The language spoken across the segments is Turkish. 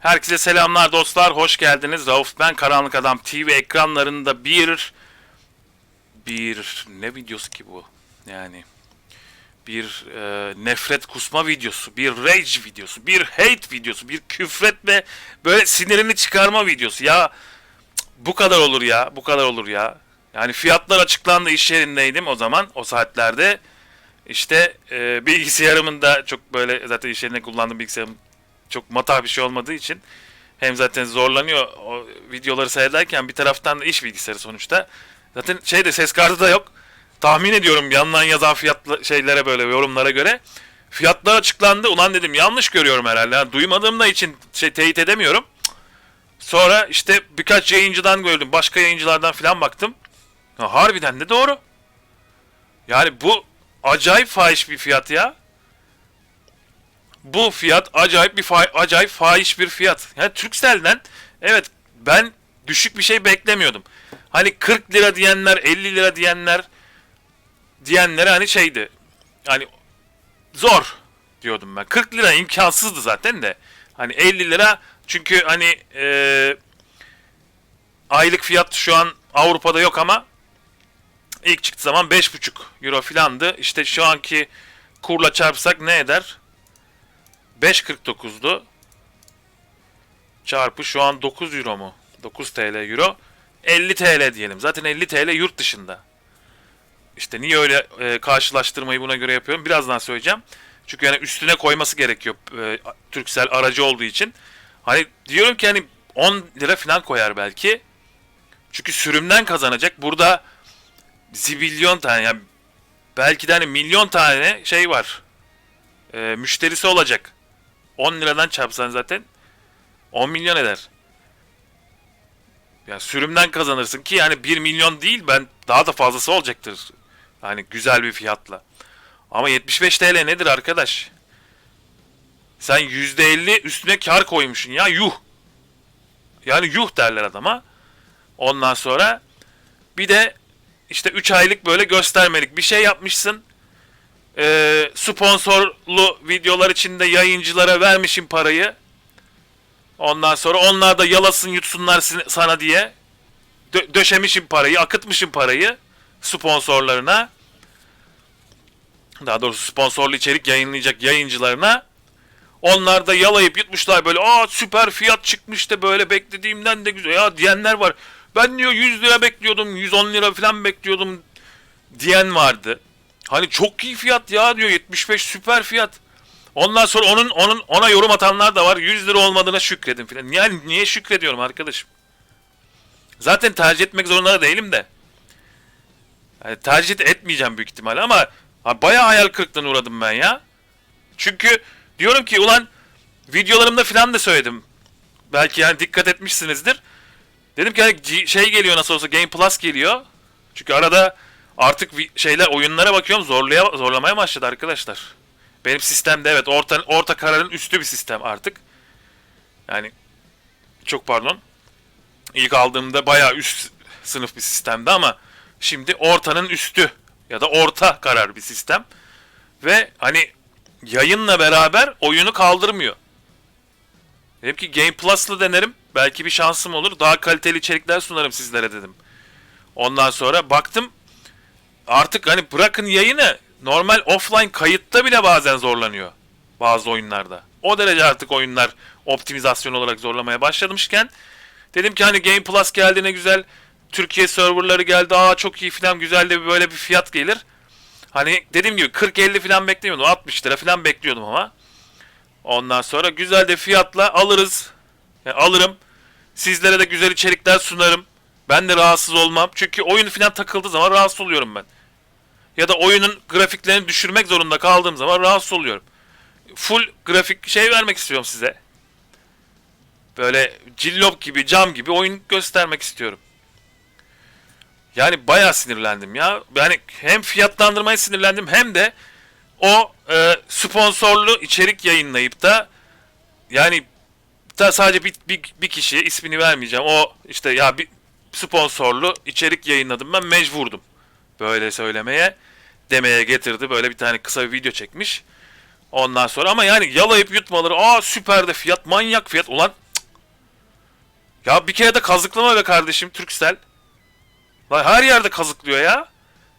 Herkese selamlar dostlar, hoş geldiniz. Rauf ben Karanlık Adam TV ekranlarında bir bir ne videosu ki bu? Yani bir e, nefret kusma videosu, bir rage videosu, bir hate videosu, bir küfretme böyle sinirini çıkarma videosu. Ya bu kadar olur ya, bu kadar olur ya. Yani fiyatlar açıklandı iş yerindeydim o zaman o saatlerde. İşte e, bilgisayarımın da çok böyle zaten iş yerinde kullandığım bilgisayarım çok matah bir şey olmadığı için hem zaten zorlanıyor o videoları seyrederken bir taraftan da iş bilgisayarı sonuçta. Zaten şeyde ses kartı da yok. Tahmin ediyorum yandan yazan fiyatlı şeylere böyle yorumlara göre. Fiyatlar açıklandı. Ulan dedim yanlış görüyorum herhalde. Yani duymadığım da için şey teyit edemiyorum. Sonra işte birkaç yayıncıdan gördüm. Başka yayıncılardan falan baktım. Ha, harbiden de doğru. Yani bu acayip fahiş bir fiyat ya bu fiyat acayip bir fa- acayip fahiş bir fiyat. Yani Turkcell'den evet ben düşük bir şey beklemiyordum. Hani 40 lira diyenler, 50 lira diyenler diyenler hani şeydi. Hani zor diyordum ben. 40 lira imkansızdı zaten de. Hani 50 lira çünkü hani eee, aylık fiyat şu an Avrupa'da yok ama ilk çıktığı zaman 5,5 euro filandı. İşte şu anki kurla çarpsak ne eder? 5.49'du. Çarpı şu an 9 euro mu? 9 TL euro. 50 TL diyelim. Zaten 50 TL yurt dışında. İşte niye öyle e, karşılaştırmayı buna göre yapıyorum? Birazdan söyleyeceğim. Çünkü yani üstüne koyması gerekiyor e, Turkcell aracı olduğu için. Hani diyorum ki hani 10 lira falan koyar belki. Çünkü sürümden kazanacak. Burada zibilyon tane yani belki de hani milyon tane şey var. E, müşterisi olacak. 10 liradan çarpsan zaten 10 milyon eder. Yani sürümden kazanırsın ki yani 1 milyon değil ben daha da fazlası olacaktır. Yani güzel bir fiyatla. Ama 75 TL nedir arkadaş? Sen %50 üstüne kar koymuşsun ya yuh. Yani yuh derler adama. Ondan sonra bir de işte 3 aylık böyle göstermelik bir şey yapmışsın e, sponsorlu videolar içinde yayıncılara vermişim parayı. Ondan sonra onlar da yalasın yutsunlar sana diye dö- döşemişim parayı, akıtmışım parayı sponsorlarına. Daha doğrusu sponsorlu içerik yayınlayacak yayıncılarına. Onlar da yalayıp yutmuşlar böyle aa süper fiyat çıkmış da böyle beklediğimden de güzel ya diyenler var. Ben diyor 100 lira bekliyordum 110 lira falan bekliyordum diyen vardı. Hani çok iyi fiyat ya diyor 75 süper fiyat. Ondan sonra onun onun ona yorum atanlar da var. 100 lira olmadığına şükredin filan. Yani niye şükrediyorum arkadaşım? Zaten tercih etmek zorunda da değilim de. Yani tercih etmeyeceğim büyük ihtimalle ama ha, bayağı hayal kırıklığına uğradım ben ya. Çünkü diyorum ki ulan videolarımda filan da söyledim. Belki yani dikkat etmişsinizdir. Dedim ki hani şey geliyor nasıl olsa Game Plus geliyor. Çünkü arada Artık şeyler oyunlara bakıyorum zorlaya zorlamaya başladı arkadaşlar. Benim sistemde evet orta orta kararın üstü bir sistem artık. Yani çok pardon. İlk aldığımda bayağı üst sınıf bir sistemdi ama şimdi ortanın üstü ya da orta karar bir sistem. Ve hani yayınla beraber oyunu kaldırmıyor. Dedim ki Game Plus'la denerim. Belki bir şansım olur. Daha kaliteli içerikler sunarım sizlere dedim. Ondan sonra baktım artık hani bırakın yayını normal offline kayıtta bile bazen zorlanıyor bazı oyunlarda. O derece artık oyunlar optimizasyon olarak zorlamaya başlamışken dedim ki hani Game Plus geldi ne güzel Türkiye serverları geldi aa çok iyi filan güzel de böyle bir fiyat gelir. Hani dediğim gibi 40-50 filan beklemiyordum 60 lira filan bekliyordum ama. Ondan sonra güzel de fiyatla alırız. Yani alırım. Sizlere de güzel içerikler sunarım. Ben de rahatsız olmam. Çünkü oyun filan takıldığı zaman rahatsız oluyorum ben ya da oyunun grafiklerini düşürmek zorunda kaldığım zaman rahatsız oluyorum. Full grafik şey vermek istiyorum size. Böyle cillop gibi, cam gibi oyun göstermek istiyorum. Yani bayağı sinirlendim ya. Yani hem fiyatlandırmaya sinirlendim hem de o e, sponsorlu içerik yayınlayıp da yani da sadece bir, bir, bir kişiye ismini vermeyeceğim. O işte ya bir sponsorlu içerik yayınladım ben mecburdum böyle söylemeye demeye getirdi. Böyle bir tane kısa bir video çekmiş. Ondan sonra ama yani yalayıp yutmaları aa süper de fiyat manyak fiyat ulan cık, Ya bir kere de kazıklama be kardeşim Turkcell. Lan her yerde kazıklıyor ya.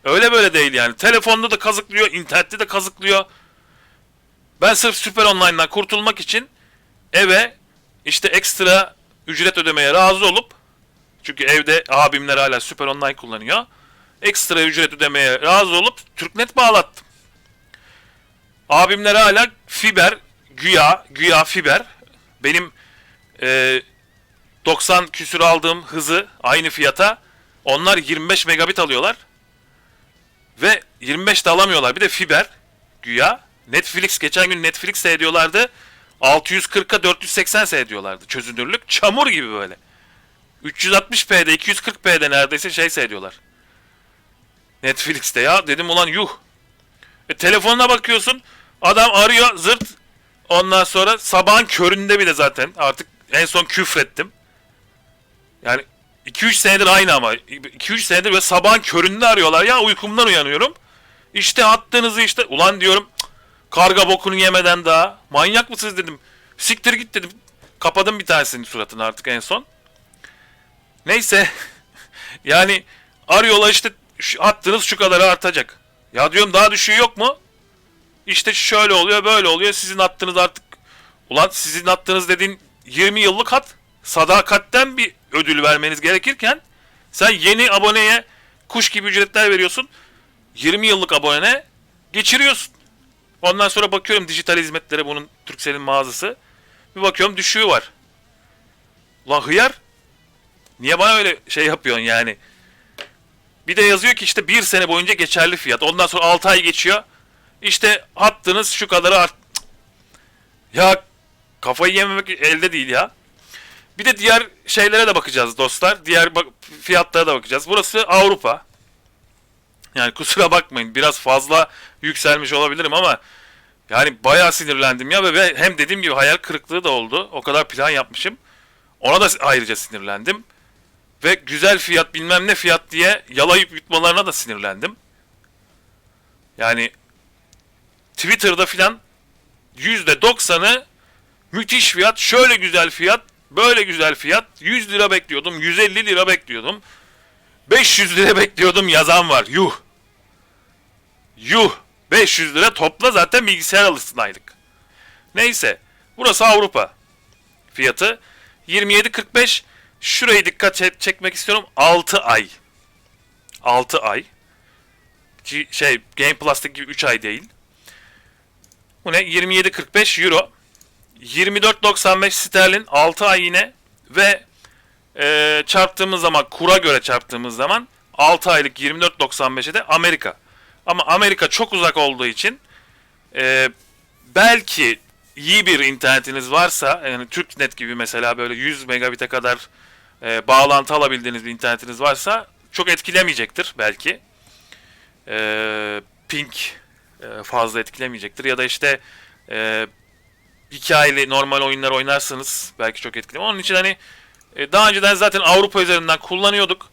Öyle böyle değil yani. Telefonda da kazıklıyor, internette de kazıklıyor. Ben sırf Süper Online'dan kurtulmak için eve işte ekstra ücret ödemeye razı olup çünkü evde abimler hala Süper Online kullanıyor. Ekstra ücret ödemeye razı olup Türknet bağlattım. Abimler hala fiber, güya, güya fiber. Benim e, 90 küsür aldığım hızı aynı fiyata onlar 25 megabit alıyorlar. Ve 25 de alamıyorlar. Bir de fiber güya. Netflix geçen gün Netflix seyrediyorlardı. 640'a 480 seyrediyorlardı çözünürlük. Çamur gibi böyle. 360p'de 240p'de neredeyse şey seyrediyorlar. Netflix'te ya dedim ulan yuh. E, telefonuna bakıyorsun adam arıyor zırt. Ondan sonra sabahın köründe bile zaten artık en son küfrettim. Yani 2-3 senedir aynı ama 2-3 senedir ve sabahın köründe arıyorlar ya uykumdan uyanıyorum. İşte attığınızı işte ulan diyorum "Cık, karga bokunu yemeden daha manyak mısınız dedim. Siktir git dedim. Kapadım bir tanesinin suratını artık en son. Neyse yani arıyorlar işte şu, attığınız şu kadar artacak. Ya diyorum daha düşüğü yok mu? İşte şöyle oluyor böyle oluyor sizin attığınız artık ulan sizin attığınız dediğin 20 yıllık hat sadakatten bir ödül vermeniz gerekirken sen yeni aboneye kuş gibi ücretler veriyorsun. 20 yıllık abone geçiriyorsun. Ondan sonra bakıyorum dijital hizmetlere bunun Turkcell'in mağazası. Bir bakıyorum düşüğü var. Ulan hıyar. Niye bana öyle şey yapıyorsun yani? Bir de yazıyor ki işte bir sene boyunca geçerli fiyat. Ondan sonra 6 ay geçiyor. İşte hattınız şu kadarı art... Ya kafayı yememek elde değil ya. Bir de diğer şeylere de bakacağız dostlar. Diğer bak- fiyatlara da bakacağız. Burası Avrupa. Yani kusura bakmayın biraz fazla yükselmiş olabilirim ama yani bayağı sinirlendim ya ve hem dediğim gibi hayal kırıklığı da oldu. O kadar plan yapmışım. Ona da ayrıca sinirlendim. Ve güzel fiyat bilmem ne fiyat diye yalayıp yutmalarına da sinirlendim. Yani Twitter'da filan %90'ı müthiş fiyat, şöyle güzel fiyat, böyle güzel fiyat. 100 lira bekliyordum, 150 lira bekliyordum. 500 lira bekliyordum yazan var. Yuh. Yuh. 500 lira topla zaten bilgisayar alırsın aylık. Neyse. Burası Avrupa. Fiyatı 27.45. Şurayı dikkat çek- çekmek istiyorum. 6 ay. 6 ay. Ki şey Game Plus'taki gibi 3 ay değil. Bu ne? 27.45 euro. 24.95 sterlin 6 ay yine ve e, çarptığımız zaman kura göre çarptığımız zaman 6 aylık 24.95'e de Amerika. Ama Amerika çok uzak olduğu için e, belki iyi bir internetiniz varsa yani TürkNet gibi mesela böyle 100 megabit'e kadar e, bağlantı alabildiğiniz bir internetiniz varsa çok etkilemeyecektir belki. E, ping e, fazla etkilemeyecektir ya da işte e, hikayeli normal oyunlar oynarsanız belki çok etkili. Onun için hani e, daha önceden zaten Avrupa üzerinden kullanıyorduk.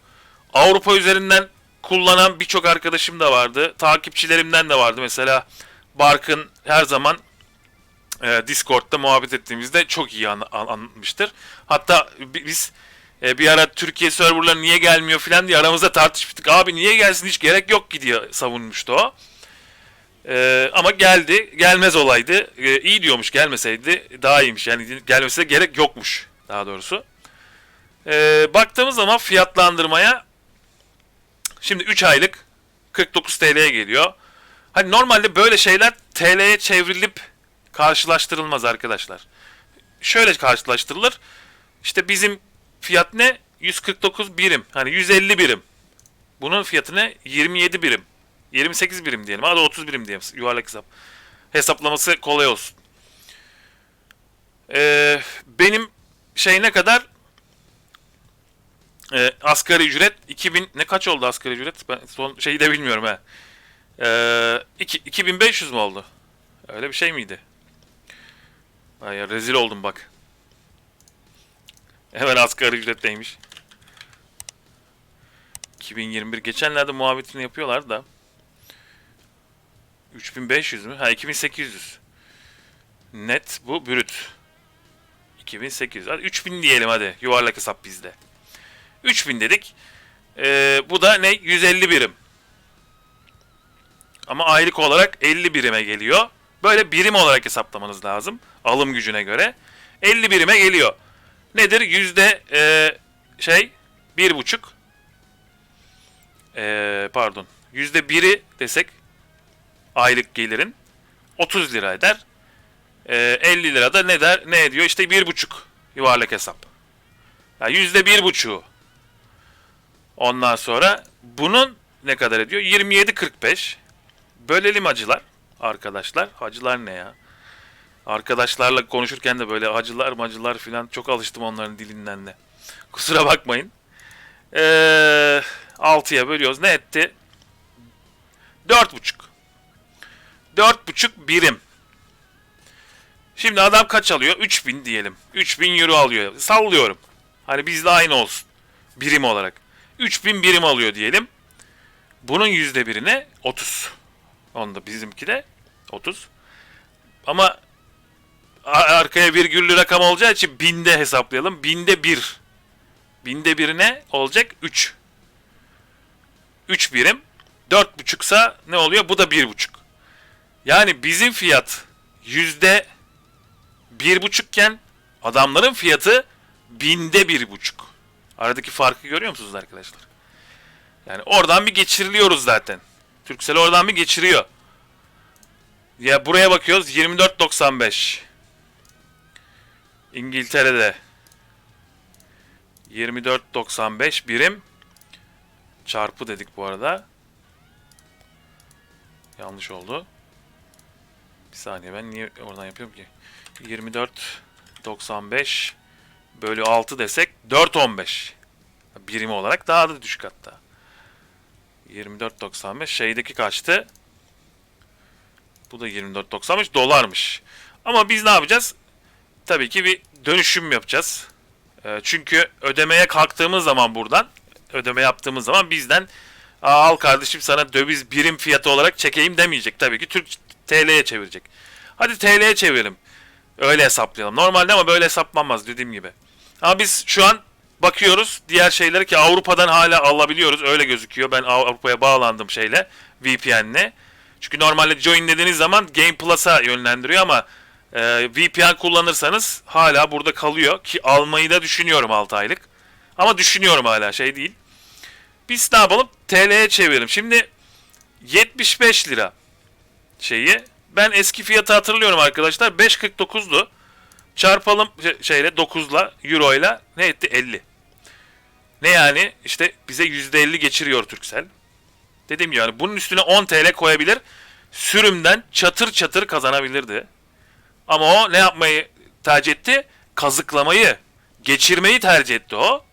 Avrupa üzerinden kullanan birçok arkadaşım da vardı. Takipçilerimden de vardı. Mesela Barkın her zaman e, Discord'da muhabbet ettiğimizde çok iyi an- an- anlatmıştır. Hatta bi- biz e, bir ara Türkiye serverları niye gelmiyor falan diye aramızda tartışmıştık. Abi niye gelsin hiç gerek yok ki diye savunmuştu o. Ee, ama geldi. Gelmez olaydı. Ee, iyi diyormuş gelmeseydi daha iyiymiş. Yani gelmesine gerek yokmuş daha doğrusu. Ee, baktığımız zaman fiyatlandırmaya şimdi 3 aylık 49 TL'ye geliyor. Hani normalde böyle şeyler TL'ye çevrilip karşılaştırılmaz arkadaşlar. Şöyle karşılaştırılır. İşte bizim fiyat ne? 149 birim. Hani 150 birim. Bunun fiyatı ne? 27 birim. 28 birim diyelim. Hadi 30 birim diyelim. Yuvarlak hesap. Hesaplaması kolay olsun. Ee, benim şey ne kadar? Ee, asgari ücret 2000 ne kaç oldu asgari ücret? Ben son şeyi de bilmiyorum ha. Ee, iki- 2500 mü oldu? Öyle bir şey miydi? Ay rezil oldum bak. Hemen asgari ücretteymiş. 2021 geçenlerde muhabbetini yapıyorlar da. 3500 mü? Ha 2800. Net bu brüt. 2800. Hadi 3000 diyelim hadi. Yuvarlak hesap bizde. 3000 dedik. Ee, bu da ne? 150 birim. Ama aylık olarak 50 birime geliyor. Böyle birim olarak hesaplamanız lazım. Alım gücüne göre. 50 birime geliyor. Nedir? Yüzde e, şey bir buçuk. E, pardon. Yüzde biri desek aylık gelirin 30 lira eder. E, 50 lira da ne der? Ne ediyor? İşte bir buçuk yuvarlak hesap. Yüzde bir buçuğu. Ondan sonra bunun ne kadar ediyor? 27.45. Bölelim acılar arkadaşlar. Hacılar ne ya? Arkadaşlarla konuşurken de böyle hacılar macılar filan çok alıştım onların dilinden de. Kusura bakmayın. Ee, 6'ya bölüyoruz. Ne etti? 4,5. 4,5 birim. Şimdi adam kaç alıyor? 3000 diyelim. 3000 euro alıyor. Sallıyorum. Hani bizle aynı olsun. Birim olarak. 3000 birim alıyor diyelim. Bunun yüzde birine 30. Onda bizimki de 30. Ama arkaya virgüllü rakam olacağı için binde hesaplayalım. Binde bir. Binde birine olacak 3. 3 birim. 4,5'sa ne oluyor? Bu da 1,5. Yani bizim fiyat yüzde bir buçukken adamların fiyatı binde bir buçuk. Aradaki farkı görüyor musunuz arkadaşlar? Yani oradan bir geçiriliyoruz zaten. Turkcell oradan bir geçiriyor. Ya buraya bakıyoruz 24.95. İngiltere'de 24.95 birim çarpı dedik bu arada. Yanlış oldu. Bir saniye ben niye oradan yapıyorum ki? 24.95 bölü 6 desek 4.15 birim olarak daha da düşük hatta. 24.95 şeydeki kaçtı? Bu da 24.95 dolarmış. Ama biz ne yapacağız? Tabii ki bir dönüşüm yapacağız. Ee, çünkü ödemeye kalktığımız zaman buradan ödeme yaptığımız zaman bizden al kardeşim sana döviz birim fiyatı olarak çekeyim demeyecek. Tabii ki Türk TL'ye çevirecek. Hadi TL'ye çevirelim. Öyle hesaplayalım. Normalde ama böyle hesaplanmaz dediğim gibi. Ama biz şu an bakıyoruz diğer şeyleri ki Avrupa'dan hala alabiliyoruz. Öyle gözüküyor. Ben Avrupa'ya bağlandım şeyle VPN'le. Çünkü normalde join dediğiniz zaman Game Plus'a yönlendiriyor ama e, VPN kullanırsanız hala burada kalıyor ki almayı da düşünüyorum 6 aylık. Ama düşünüyorum hala şey değil. Biz ne yapalım? TL'ye çevirelim. Şimdi 75 lira şeyi. Ben eski fiyatı hatırlıyorum arkadaşlar. 5.49'du. Çarpalım şey- şeyle 9'la Euro'yla ne etti? 50. Ne yani? İşte bize %50 geçiriyor Turkcell. Dediğim gibi yani bunun üstüne 10 TL koyabilir. Sürümden çatır çatır kazanabilirdi. Ama o ne yapmayı tercih etti? Kazıklamayı, geçirmeyi tercih etti o.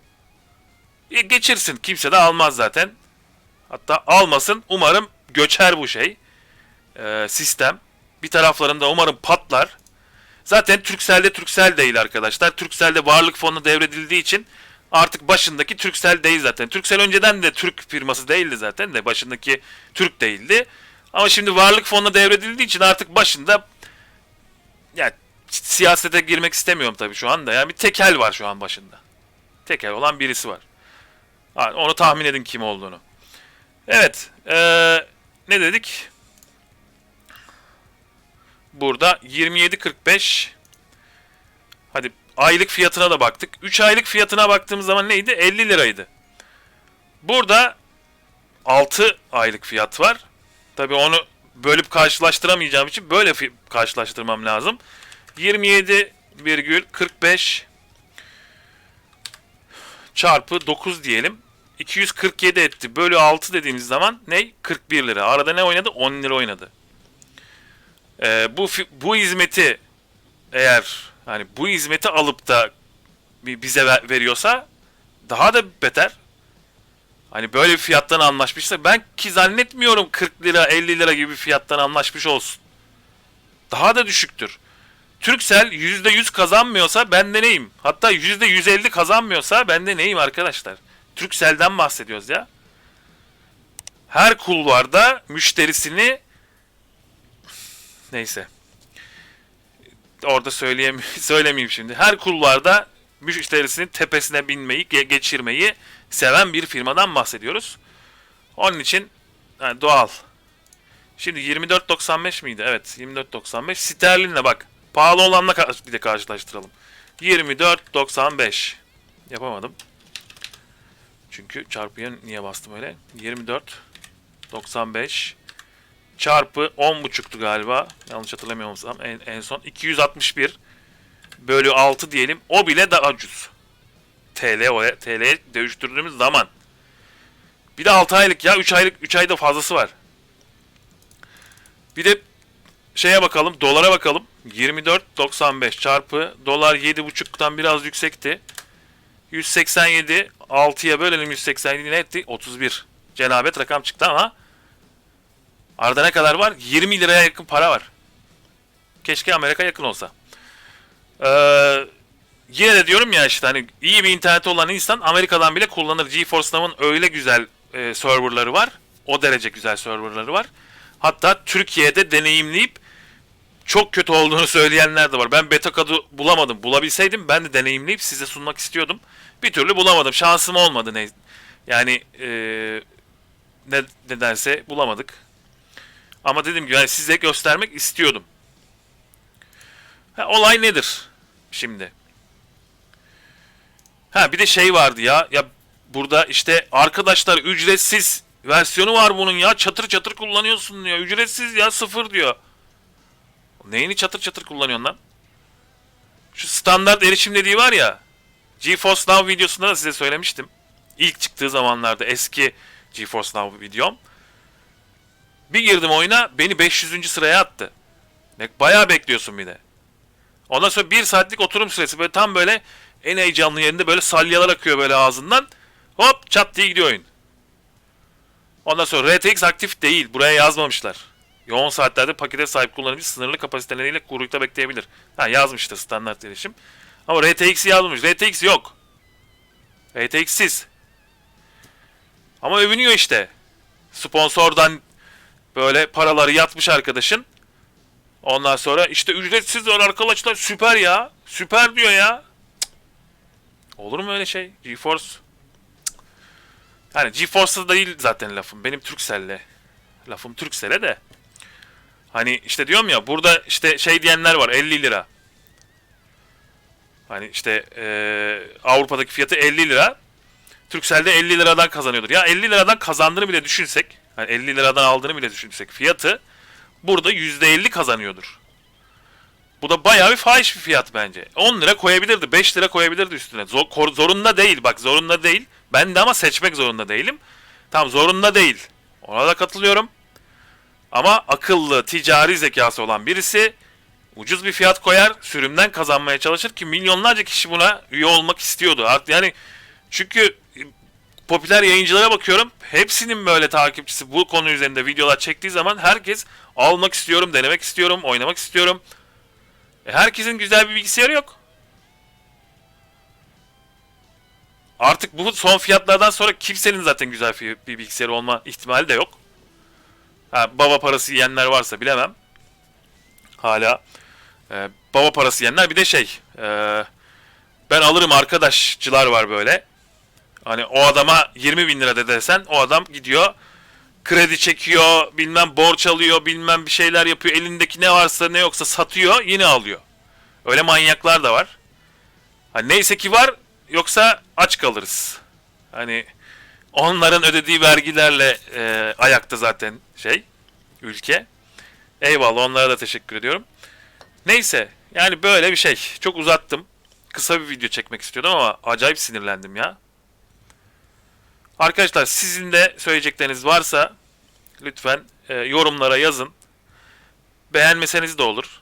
E, geçirsin. Kimse de almaz zaten. Hatta almasın. Umarım göçer bu şey. Ee, sistem. Bir taraflarında umarım patlar. Zaten Turkcell'de Turkcell değil arkadaşlar. Turkcell'de varlık fonu devredildiği için artık başındaki Turkcell değil zaten. Turkcell önceden de Türk firması değildi zaten de başındaki Türk değildi. Ama şimdi varlık fonuna devredildiği için artık başında yani siyasete girmek istemiyorum tabii şu anda. Yani bir tekel var şu an başında. Tekel olan birisi var. Onu tahmin edin kim olduğunu. Evet. Ee, ne dedik? Burada 27.45 Hadi aylık fiyatına da baktık. 3 aylık fiyatına baktığımız zaman neydi? 50 liraydı. Burada 6 aylık fiyat var. Tabii onu bölüp karşılaştıramayacağım için böyle karşılaştırmam lazım. 27,45 çarpı 9 diyelim. 247 etti. Bölü 6 dediğimiz zaman ne? 41 lira. Arada ne oynadı? 10 lira oynadı. Ee, bu bu hizmeti eğer hani bu hizmeti alıp da bi- bize ver- veriyorsa daha da beter. Hani böyle bir fiyattan anlaşmışsa ben ki zannetmiyorum 40 lira 50 lira gibi bir fiyattan anlaşmış olsun. Daha da düşüktür. Turkcell %100 kazanmıyorsa ben de neyim? Hatta %150 kazanmıyorsa ben de neyim arkadaşlar? Turkcell'den bahsediyoruz ya. Her kulvarda müşterisini neyse. orada söyleyem söylemeyeyim şimdi. Her kulvarda müşterisinin tepesine binmeyi, ge- geçirmeyi seven bir firmadan bahsediyoruz. Onun için yani doğal. Şimdi 24.95 miydi? Evet 24.95. Sterlinle bak. Pahalı olanla bir de karşılaştıralım. 24.95. Yapamadım. Çünkü çarpıya niye bastım öyle? 24.95 çarpı 10.5'tu galiba. Yanlış hatırlamıyorsam en, en son 261 bölü 6 diyelim. O bile daha ucuz. TL o TL'ye dövüştürdüğümüz zaman. Bir de 6 aylık ya 3 aylık 3 ayda fazlası var. Bir de şeye bakalım dolara bakalım. 24.95 çarpı dolar 7.5'tan biraz yüksekti. 187 6'ya bölelim 187 ne etti? 31. Cenabet rakam çıktı ama Arada ne kadar var? 20 liraya yakın para var. Keşke Amerika yakın olsa. Ee, yine de diyorum ya işte hani iyi bir interneti olan insan Amerika'dan bile kullanır. GeForce Now'ın öyle güzel e, serverları var. O derece güzel serverları var. Hatta Türkiye'de deneyimleyip çok kötü olduğunu söyleyenler de var. Ben beta kodu bulamadım. Bulabilseydim ben de deneyimleyip size sunmak istiyordum. Bir türlü bulamadım. Şansım olmadı ne. Yani e, ne nedense bulamadık. Ama dediğim gibi yani size göstermek istiyordum. Ha, olay nedir şimdi? Ha bir de şey vardı ya. Ya burada işte arkadaşlar ücretsiz versiyonu var bunun ya. Çatır çatır kullanıyorsun diyor. Ücretsiz ya sıfır diyor. Neyini çatır çatır kullanıyorsun lan? Şu standart erişim dediği var ya. GeForce Now videosunda da size söylemiştim. İlk çıktığı zamanlarda eski GeForce Now videom. Bir girdim oyuna beni 500. sıraya attı. Bayağı bekliyorsun bir de. Ondan sonra bir saatlik oturum süresi böyle tam böyle en heyecanlı yerinde böyle salyalar akıyor böyle ağzından. Hop çat diye gidiyor oyun. Ondan sonra RTX aktif değil. Buraya yazmamışlar. Yoğun saatlerde pakete sahip kullanıcı sınırlı kapasiteleriyle kuyrukta bekleyebilir. Ha yazmıştır standart erişim. Ama RTX yazmamış. RTX yok. RTX'siz. Ama övünüyor işte. Sponsordan Böyle paraları yatmış arkadaşın. Ondan sonra işte ücretsiz var arkadaşlar süper ya. Süper diyor ya. Olur mu öyle şey? GeForce. Yani GeForce'da değil zaten lafım. Benim Turkcell'le. Lafım Turkcell'e de. Hani işte diyorum ya burada işte şey diyenler var 50 lira. Hani işte eee, Avrupa'daki fiyatı 50 lira. Turkcell'de 50 liradan kazanıyordur. Ya 50 liradan kazandığını bile düşünsek hani 50 liradan aldığını bile düşünsek fiyatı burada %50 kazanıyordur. Bu da bayağı bir fahiş bir fiyat bence. 10 lira koyabilirdi, 5 lira koyabilirdi üstüne. Zor, zorunda değil, bak zorunda değil. Ben de ama seçmek zorunda değilim. Tamam zorunda değil. Ona da katılıyorum. Ama akıllı, ticari zekası olan birisi ucuz bir fiyat koyar, sürümden kazanmaya çalışır ki milyonlarca kişi buna üye olmak istiyordu. Yani çünkü popüler yayıncılara bakıyorum. Hepsinin böyle takipçisi bu konu üzerinde videolar çektiği zaman herkes almak istiyorum, denemek istiyorum, oynamak istiyorum. E, herkesin güzel bir bilgisayarı yok. Artık bu son fiyatlardan sonra kimsenin zaten güzel bir bilgisayarı olma ihtimali de yok. Ha, baba parası yiyenler varsa bilemem. Hala e, baba parası yiyenler bir de şey e, ben alırım arkadaşçılar var böyle. Hani o adama 20 bin lira de desen o adam gidiyor kredi çekiyor bilmem borç alıyor bilmem bir şeyler yapıyor elindeki ne varsa ne yoksa satıyor yine alıyor. Öyle manyaklar da var. Hani neyse ki var yoksa aç kalırız. Hani onların ödediği vergilerle e, ayakta zaten şey ülke. Eyvallah onlara da teşekkür ediyorum. Neyse yani böyle bir şey. Çok uzattım. Kısa bir video çekmek istiyordum ama acayip sinirlendim ya. Arkadaşlar sizin de söyleyecekleriniz varsa lütfen e, yorumlara yazın. Beğenmeseniz de olur.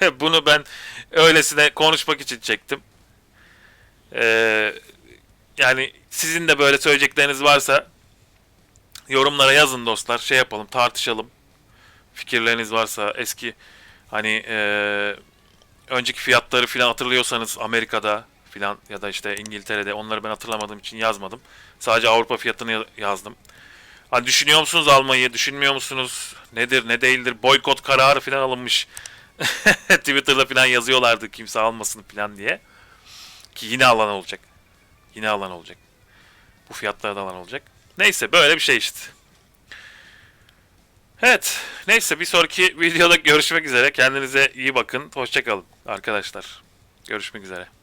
Bunu ben öylesine konuşmak için çektim. Ee, yani sizin de böyle söyleyecekleriniz varsa yorumlara yazın dostlar. Şey yapalım, tartışalım. Fikirleriniz varsa eski hani e, önceki fiyatları filan hatırlıyorsanız Amerika'da filan ya da işte İngiltere'de onları ben hatırlamadığım için yazmadım. Sadece Avrupa fiyatını ya- yazdım. Hani düşünüyor musunuz almayı? Düşünmüyor musunuz? Nedir, ne değildir? Boykot kararı filan alınmış. Twitter'da falan yazıyorlardı kimse almasın falan diye. Ki yine alan olacak. Yine alan olacak. Bu fiyatlarda alan olacak. Neyse böyle bir şey işte. Evet. Neyse bir sonraki videoda görüşmek üzere. Kendinize iyi bakın. Hoşçakalın arkadaşlar. Görüşmek üzere.